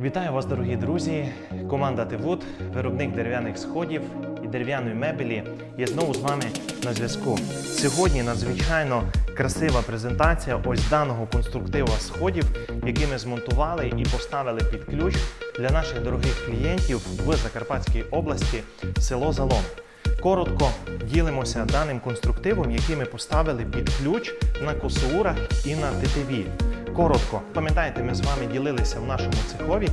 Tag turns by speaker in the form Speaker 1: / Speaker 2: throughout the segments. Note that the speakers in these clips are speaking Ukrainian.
Speaker 1: Вітаю вас, дорогі друзі! Команда Тивуд, виробник дерев'яних сходів і дерев'яної мебелі, є знову з вами на зв'язку. Сьогодні надзвичайно красива презентація ось даного конструктива сходів, які ми змонтували і поставили під ключ для наших дорогих клієнтів в Закарпатській області, село Залом. Коротко ділимося даним конструктивом, який ми поставили під ключ на косоурах і на тетиві. Коротко, пам'ятаєте, ми з вами ділилися в нашому цехові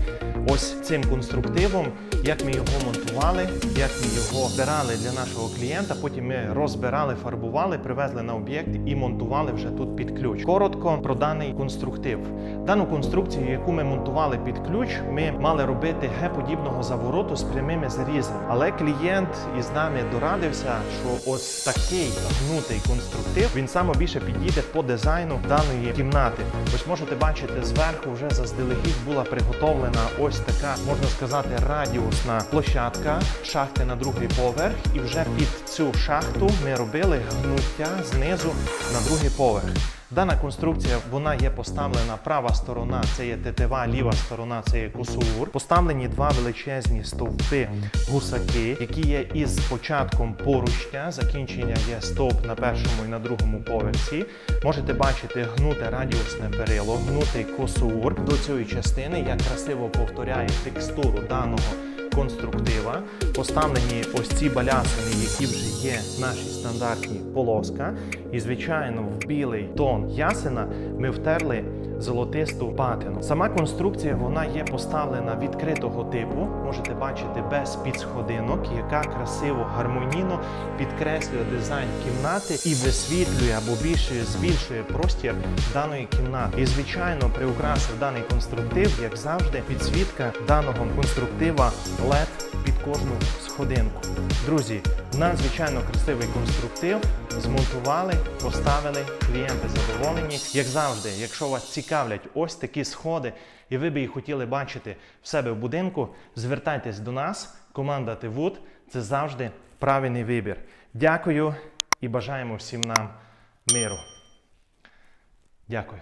Speaker 1: ось цим конструктивом, як ми його монтували, як ми його збирали для нашого клієнта. Потім ми розбирали, фарбували, привезли на об'єкт і монтували вже тут під ключ. Коротко про даний конструктив. Дану конструкцію, яку ми монтували під ключ, ми мали робити Г-подібного завороту з прямими зарізами. Але клієнт із нами дорадився, що ось такий гнутий конструктив він саме більше підійде по дизайну даної кімнати. Ось можете бачити, зверху вже заздалегідь була приготовлена ось така, можна сказати, радіусна площадка шахти на другий поверх. І вже під цю шахту ми робили гнуття знизу на другий поверх. Дана конструкція вона є поставлена права сторона, це є тетива, ліва сторона це є косур. Поставлені два величезні стовпи гусаки, які є із початком поручня. Закінчення є стовп на першому і на другому поверсі. Можете бачити гнуте радіусне перило, гнутий косур до цієї частини, як красиво повторяє текстуру даного конструктива. Поставлені ось ці балясини, які вже є наші стандартні полоска. І, звичайно, в білий тон ясена ми втерли золотисту патину. Сама конструкція вона є поставлена відкритого типу. Можете бачити без підсходинок, яка красиво гармонійно підкреслює дизайн кімнати і висвітлює або більше збільшує простір даної кімнати. І звичайно, приукрасив даний конструктив, як завжди, підсвітка даного конструктива LED під кожну сходинку. Друзі, надзвичайно красивий конструктив. Змонтували, поставили, клієнти задоволені. Як завжди, якщо вас цікавлять ось такі сходи, і ви би їх хотіли бачити в себе в будинку, звертайтесь до нас. Команда Тивуд це завжди правильний вибір. Дякую і бажаємо всім нам миру. Дякую.